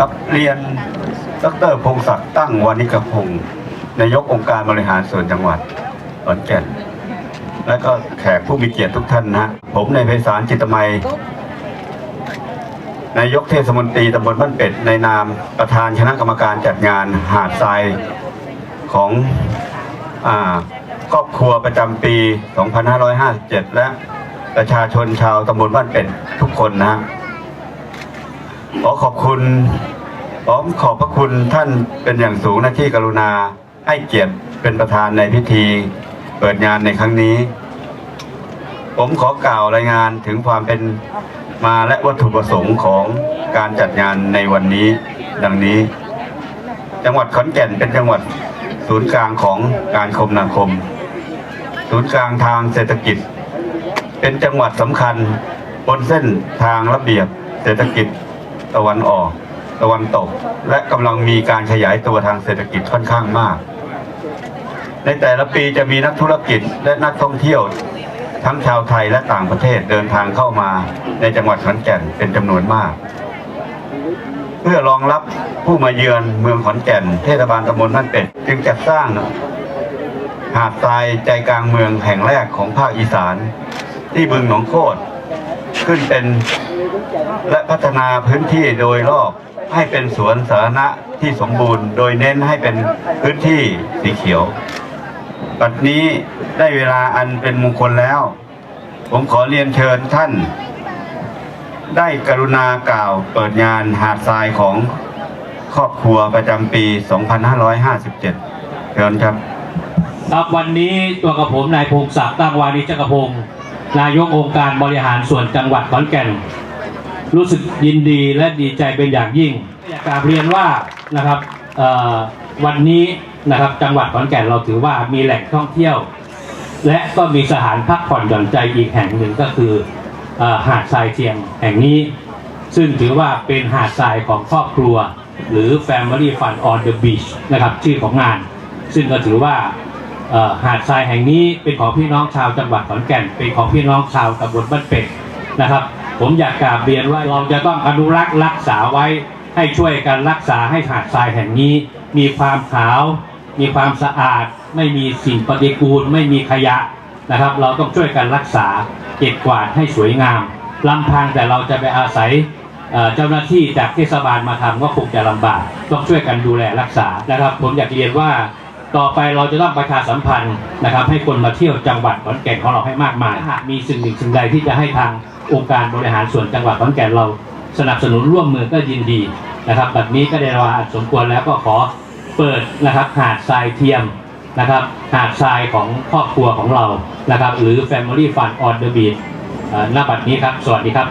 รับเรียนดรพงศักดิ์ตั้งวานิกพงศ์นายกองค์การบริหารส่วนจังหวัดขอนแก่น และก็แขกผู้มีเกียรติทุกท่านนะผมในายไพศาลจิตมัยนายกเทศมนตรีตำบลบ้านเป็ดในนามประธานคณะกรรมการจัดงานหาดทรายของอครอบครัวประจำปี 2557 และประชาชนชาวตำบลบ้านเป็ดทุกคนนะ ขอขอบคุณขอขอบพระคุณท่านเป็นอย่างสูงนะที่กรุณาให้เกียรติเป็นประธานในพิธี เปิดงานในครั้งนี้ ผมขอกล่าวรายงานถึงความเป็นมาและวัตถุประสงค์ของการจัดงานในวันนี้ ดังนี้ จังหวัดขอนแก่นเป็นจังหวัดศูนย์กลางของการคมนาคม ศูนย์กลางทางเศรษฐกิจ เป็นจังหวัดสำคัญบนเส้นทางระเบียบเศรษฐกิจ ตะวันออก ตะวันตก และกำลังมีการขยายตัวทางเศรษฐกิจค่อนข้างมาก ในแต่ละปีจะมีนักธุรกิจและนักท่องเที่ยว ทั้งชาวไทยและต่างประเทศเดินทางเข้ามาในจังหวัดขอนแก่นเป็นจำนวนมาก เพื่อรองรับผู้มาเยือนเมืองขอนแก่น เทศบาลตำบลบ้านเป็ดจึงจัดสร้างหาดทรายใจกลางเมืองแห่งแรกของภาคอีสาน ที่บึงหนองโคตรขึ้นเป็น และพัฒนาพื้นที่โดยรอบให้เป็นสวนสาธารณะที่สมบูรณ์ โดยเน้นให้เป็นพื้นที่สีเขียว ปัจจุนี้ได้เวลาอันเป็นมงคลแล้ว ผมขอเรียนเชิญท่าน ได้กรุณากล่าวเปิดงานหาดทรายของครอบครัวประจำปี 2557เชิญครับครับวันนี้ตัวกับผมนายพงศักดิ์ตั้งวานิจกรพงศ์นายกองค์การบริหารส่วนจังหวัดขอนแก่น รู้สึกยินดีและดีใจเป็นอย่างยิ่งอยากราบเรียนว่านะครับวันนี้นะครับจังหวัดขอนแก่นเราถือว่ามีแหล่งท่องเที่ยว และก็มีสถานพักผ่อนหย่อนใจอีกแห่งหนึ่งก็คือออหาดทรายเทียมแห่งนี้ ซึ่งถือว่าเป็นหาดทรายของครอบครัว หรือ Family Fun on the Beach นะครับชื่อของงาน ซึ่งก็ถือว่าหาดทรายแห่งนี้เป็นของพี่น้องชาวจังหวัดขอนแก่น เป็นของพี่น้องชาวตำบลบ้านเป็ดนะครับ ผมอยากกราบเรียนว่าเราจะต้องอนุรักษ์รักษาไว้ ให้ช่วยกันรักษาให้หาดทรายแห่งนี้ มีความขาว มีความสะอาด ไม่มีสิ่งปฏิกูล ไม่มีขยะนะครับ เราต้องช่วยกันรักษาเก็บกวาดให้สวยงามลำพังแต่เราจะไปอาศัยเอ่อเจ้าหน้าที่จากเทศบาลมาทำก็คงจะลำบาก ต้องช่วยกันดูแลรักษานะครับ ผมอยากเรียนว่าต่อไปเราจะต้องประชาสัมพันธ์นะครับ ให้คนมาเที่ยวจังหวัดขอนแก่นของเราให้มากมายหากมีสิ่งหนึ่งสิ่งใดที่จะให้ทาง องค์การบริหารส่วนจังหวัดขอนแก่นเราสนับสนุนร่วมมือก็ยินดีนะครับแบบนี้ก็ได้เวลาอันสมควรแล้วก็ขอเปิดนะครับหาดทรายเทียมนะครับหาดทรายของครอบครัวของเรานะครับหรือ Family Fun on the Beach เอ่อณบัดนี้ครับ สวัสดีครับ